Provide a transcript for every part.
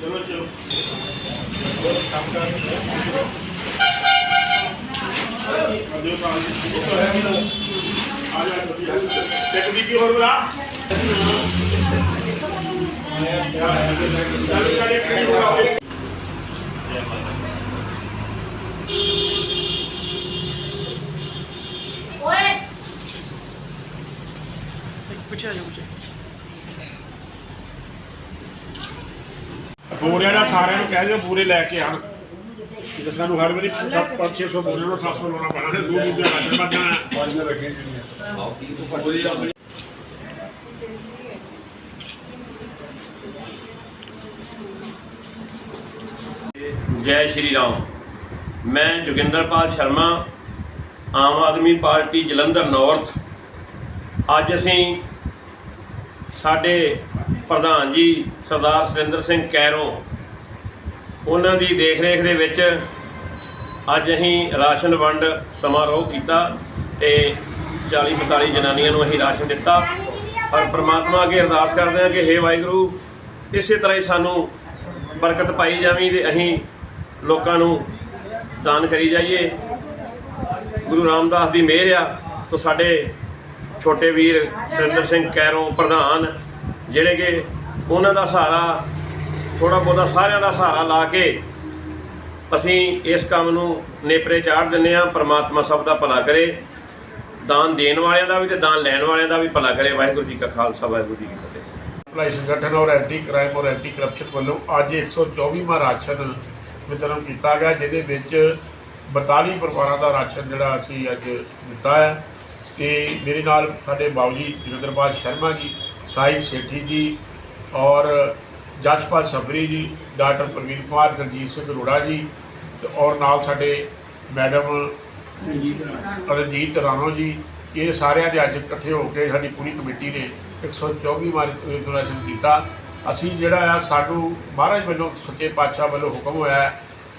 ਚਲੋ ਚਲੋ ਬਹੁਤ ਕੰਮ ਕਰ ਅਜੋ ਤਾਂ ਇਹ ਤਾਂ ਹੈ ਨਾ ਆ ਜਾ ਤੁਸੀਂ ਇੱਕ ਵੀ ਕੀ ਹੋਰ ਬਲਾ ਚੱਲ ਚੱਲ ਇੱਕ ਵੀ ਹੋਰ ਆਵੇ ਓਏ ਪਿੱਛੇ ਆ ਜਾਓ ਪਿੱਛੇ। ਬੋਰਿਆਂ ਦਾ ਸਾਰਿਆਂ ਨੂੰ ਕਹਿ ਦਿਓ ਬੂਰੇ ਲੈ ਕੇ ਆਣ ਤੇ ਸਾਨੂੰ ਹਰ ਵਾਰੀ 5-600 ਬੋਰਿਆਂ ਦਾ 700 ਲਾਉਣਾ ਪੈਣਾ ਹੈ ਦੋ ਦੂਜੇ ਰਾਜਨ ਬਾਜਾਂ ਪਾਣੀਆਂ ਰੱਖੀਆਂ ਜਿਹੜੀਆਂ। ਜੈ ਸ਼੍ਰੀ ਰਾਮ। ਮੈਂ ਜੋਗਿੰਦਰਪਾਲ ਸ਼ਰਮਾ ਆਮ ਆਦਮੀ ਪਾਰਟੀ ਜਲੰਧਰ ਨਾਰਥ ਅੱਜ ਅਸੀਂ ਸਾਡੇ ਪ੍ਰਧਾਨ ਜੀ ਸਰਦਾਰ ਸੁਰਿੰਦਰ ਸਿੰਘ ਕੈਰੋਂ, ਉਹਨਾਂ ਦੀ ਦੇਖ ਰੇਖ ਦੇ ਵਿੱਚ ਅੱਜ ਅਸੀਂ ਰਾਸ਼ਨ ਵੰਡ ਸਮਾਰੋਹ ਕੀਤਾ ਤੇ 40 45 ਜਨਾਨੀਆਂ ਨੂੰ ਅਸੀਂ ਰਾਸ਼ਨ ਦਿੱਤਾ। ਪਰ ਪ੍ਰਮਾਤਮਾ ਅੱਗੇ ਅਰਦਾਸ ਕਰਦੇ ਹਾਂ ਕਿ ਹੇ ਵਾਹਿਗੁਰੂ, ਇਸੇ ਤਰ੍ਹਾਂ ਹੀ ਸਾਨੂੰ ਬਰਕਤ ਪਾਈ ਜਾਵੀਂ ਤੇ ਅਸੀਂ ਲੋਕਾਂ ਨੂੰ ਦਾਨ ਕਰੀ ਜਾਈਏ। ਗੁਰੂ ਰਾਮਦਾਸ ਦੀ ਮਿਹਰ ਆ, ਤੋਂ ਸਾਡੇ ਛੋਟੇ ਵੀਰ ਸੁਰਿੰਦਰ ਸਿੰਘ ਕੈਰੋਂ ਪ੍ਰਧਾਨ, ਜਿਹੜੇ ਕਿ ਉਹਨਾਂ ਦਾ ਸਹਾਰਾ ਥੋੜਾ ਬਹੁਤਾ ਸਾਰਿਆਂ ਦਾ ਸਹਾਰਾ ਲਾ ਕੇ ਅਸੀਂ ਇਸ ਕੰਮ ਨੂੰ ਨੇਪਰੇ ਚਾੜ ਦਿੰਨੇ ਆ ਪ੍ਰਮਾਤਮਾ ਸਭ ਦਾ ਭਲਾ ਕਰੇ। ਦਾਨ ਦੇਣ ਵਾਲਿਆਂ ਦਾ ਵੀ ਤੇ ਦਾਨ ਲੈਣ ਵਾਲਿਆਂ ਦਾ ਵੀ ਭਲਾ ਕਰੇ। ਵਾਹਿਗੁਰੂ ਜੀ ਕਾ ਖਾਲਸਾ, ਵਾਹਿਗੁਰੂ ਜੀ ਕੀ ਫਤਿਹ। ਭਲਾਈ ਸੰਗਠਨ ਔਰ ਐਂਟੀ ਕ੍ਰਾਈਮ ਔਰ ਐਂਟੀ ਕਰਪਸ਼ਨ ਵੱਲੋਂ ਅੱਜ 124ਵਾਂ ਰਾਸ਼ਨ ਵਿਤਰਨ ਕੀਤਾ ਗਿਆ, ਜਿਹਦੇ ਵਿੱਚ 42 ਪਰਿਵਾਰਾਂ ਦਾ ਰਾਸ਼ਨ ਜਿਹੜਾ ਅਸੀਂ ਅੱਜ ਦਿੱਤਾ ਹੈ। ਤੇ ਮੇਰੇ ਨਾਲ ਸਾਡੇ ਬਾਬੂ ਜੀ ਜਗਿੰਦਰਪਾਲ ਸ਼ਰਮਾ ਜੀ ਸਾਈ ਸੇਠੀ ਜੀ ਔਰ ਜਸਪਾਲ ਸਬਰੀ ਜੀ ਡਾਕਟਰ ਪ੍ਰਵੀਨ ਕੁਮਾਰ ਦਲਜੀਤ ਸਿੰਘ ਅਰੋੜਾ ਜੀ ਤੇ ਔਰ ਨਾਲ ਸਾਡੇ ਮੈਡਮ ਰਣਜੀਤ ਰਾਣੋ। ਜੀ ਇਹ ਸਾਰਿਆਂ ਦੇ ਅੱਜ ਇਕੱਠੇ ਹੋ ਕੇ ਸਾਡੀ ਪੂਰੀ ਕਮੇਟੀ ਨੇ 124 ਵਾਰ ਡੋਨੇਸ਼ਨ ਕੀਤਾ। ਅਸੀਂ ਜਿਹੜਾ ਆ ਸਾਨੂੰ ਮਹਾਰਾਜ ਵੱਲੋਂ ਸੱਚੇ ਪਾਤਸ਼ਾਹ ਵੱਲੋਂ ਹੁਕਮ ਹੋਇਆ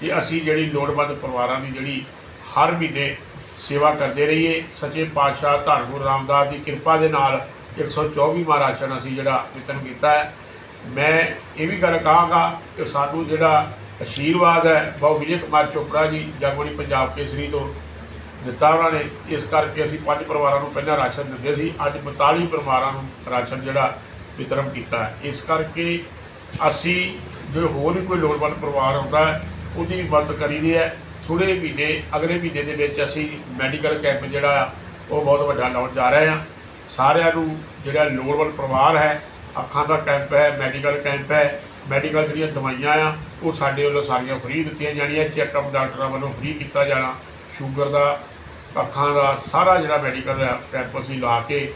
ਕਿ ਅਸੀਂ ਜਿਹੜੀ ਲੋੜਵੰਦ ਪਰਿਵਾਰਾਂ ਦੀ ਜਿਹੜੀ ਹਰ ਮਹੀਨੇ ਸੇਵਾ ਕਰਦੇ ਰਹੀਏ। ਸੱਚੇ ਪਾਤਸ਼ਾਹ ਧੰਨ ਗੁਰੂ ਰਾਮਦਾਸ ਦੀ ਕਿਰਪਾ ਦੇ ਨਾਲ 124 ਵਾਰ ਰਾਸ਼ਨ ਅਸੀਂ ਜਿਹੜਾ ਵਿਤਰਨ ਕੀਤਾ ਹੈ। ਮੈਂ ਇਹ ਵੀ ਗੱਲ ਕਹਾਂਗਾ ਕਿ ਸਾਨੂੰ ਜਿਹੜਾ ਆਸ਼ੀਰਵਾਦ ਹੈ ਬਹੁ ਵਿਜੇ ਕੁਮਾਰ ਚੋਪੜਾ ਜੀ ਜਗਬਾਣੀ ਪੰਜਾਬ ਕੇਸਰੀ ਤੋਂ ਦਿੱਤਾ ਉਹਨਾਂ ਨੇ। ਇਸ ਕਰਕੇ ਅਸੀਂ ਪੰਜ ਪਰਿਵਾਰਾਂ ਨੂੰ ਪਹਿਲਾਂ ਰਾਸ਼ਨ ਦਿੰਦੇ ਸੀ। ਅੱਜ 42 ਪਰਿਵਾਰਾਂ ਨੂੰ ਰਾਸ਼ਨ ਜਿਹੜਾ ਵਿਤਰਨ ਕੀਤਾ ਇਸ ਕਰਕੇ ਅਸੀਂ, ਜੋ ਹੋਰ ਵੀ ਕੋਈ ਲੋੜਵੰਦ ਪਰਿਵਾਰ ਆਉਂਦਾ ਉਹਦੀ ਵੀ ਮਦਦ ਕਰੀਦੀ ਹੈ। ਥੋੜੇ ਮਹੀਨੇ, ਅਗਲੇ ਮਹੀਨੇ ਦੇ ਵਿੱਚ ਅਸੀਂ ਮੈਡੀਕਲ ਕੈਂਪ ਜਿਹੜਾ ਆ, ਉਹ ਬਹੁਤ ਵੱਡਾ ਲਾਉਣ ਜਾ ਰਹੇ ਹਾਂ ਸਾਰਿਆਂ ਨੂੰ ਜਿਹੜਾ ਲੋੜਵੰਦ ਪਰਿਵਾਰ ਹੈ, ਅੱਖਾਂ ਦਾ ਕੈਂਪ ਹੈ, ਮੈਡੀਕਲ ਕੈਂਪ ਹੈ, ਮੈਡੀਕਲ ਜਿਹੜੀਆਂ ਦਵਾਈਆਂ ਆ, ਉਹ ਸਾਡੇ ਵੱਲੋਂ ਸਾਰੀਆਂ ਫ੍ਰੀ ਦਿੱਤੀਆਂ ਜਾਣੀਆਂ ਚੈੱਕਅਪ ਡਾਕਟਰਾਂ ਵੱਲੋਂ ਫ੍ਰੀ ਕੀਤਾ ਜਾਣਾ ਸ਼ੂਗਰ ਦਾ, ਅੱਖਾਂ ਦਾ, ਸਾਰਾ ਜਿਹੜਾ ਮੈਡੀਕਲ ਕੈਂਪ ਅਸੀਂ ਲਾ ਕੇ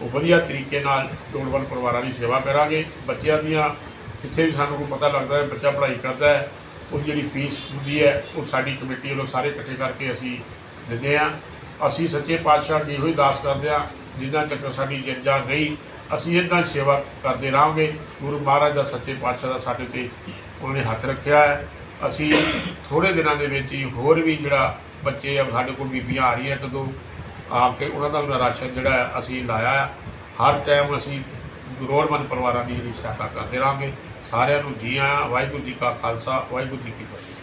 ਉਹ ਵਧੀਆ ਤਰੀਕੇ ਨਾਲ ਲੋੜਵੰਦ ਪਰਿਵਾਰਾਂ ਦੀ ਸੇਵਾ ਕਰਾਂਗੇ। ਬੱਚਿਆਂ ਦੀਆਂ, ਜਿੱਥੇ ਵੀ ਸਾਨੂੰ ਕੋਈ ਪਤਾ ਲੱਗਦਾ ਹੈ, ਬੱਚਾ ਪੜ੍ਹਾਈ ਕਰਦਾ ਹੈ ਉਹ ਜਿਹੜੀ ਫੀਸ ਹੁੰਦੀ ਹੈ, ਉਹ ਸਾਡੀ ਕਮੇਟੀ ਵੱਲੋਂ ਸਾਰੇ ਇਕੱਠੇ ਕਰਕੇ ਅਸੀਂ ਦਿੰਦੇ ਹਾਂ। ਅਸੀਂ ਸੱਚੇ ਪਾਤਸ਼ਾਹ ਦੀ ਇਹੋ ਹੀ ਅਰਦਾਸ ਕਰਦੇ ਹਾਂ, ਜਿੰਨਾ ਚੱਕ ਸਾਡੀ ਜਿੰਦਾ ਨਹੀਂ, ਅਸੀਂ ਇਦਾਂ ਸੇਵਾ ਕਰਦੇ ਰਹਾਂਗੇ। ਗੁਰੂ ਮਹਾਰਾਜ ਦਾ ਸੱਚੇ ਪਾਤਸ਼ਾਹ ਦਾ ਸਾਡੇ ਤੇ ਉਹਨਾਂ ਨੇ ਹੱਥ ਰੱਖਿਆ ਹੈ। ਅਸੀਂ ਥੋੜੇ ਦਿਨਾਂ ਦੇ ਵਿੱਚ ਹੀ ਹੋਰ ਵੀ ਜਿਹੜਾ ਬੱਚੇ ਆ, ਸਾਡੇ ਕੋਲ ਬੀਬੀਆਂ ਆ ਰਹੀਆਂ ਕਦੋਂ ਆ ਕੇ ਉਹਨਾਂ ਦਾ ਵੀ ਰਾਸ਼ਨ ਜਿਹੜਾ ਅਸੀਂ ਲਾਇਆ ਹੈ। ਹਰ ਟਾਈਮ ਅਸੀਂ ਲੋੜਵੰਦ ਪਰਿਵਾਰਾਂ ਦੀ ਜਿਹੜੀ ਸਹਾਇਤਾ ਕਰਦੇ ਰਹਾਂਗੇ। ਸਾਰਿਆਂ ਨੂੰ ਜੀ ਆਇਆਂ ਵਾਹਿਗੁਰੂ ਜੀ ਕਾ ਖਾਲਸਾ, ਵਾਹਿਗੁਰੂ ਜੀ ਕੀ ਫਤਿਹ।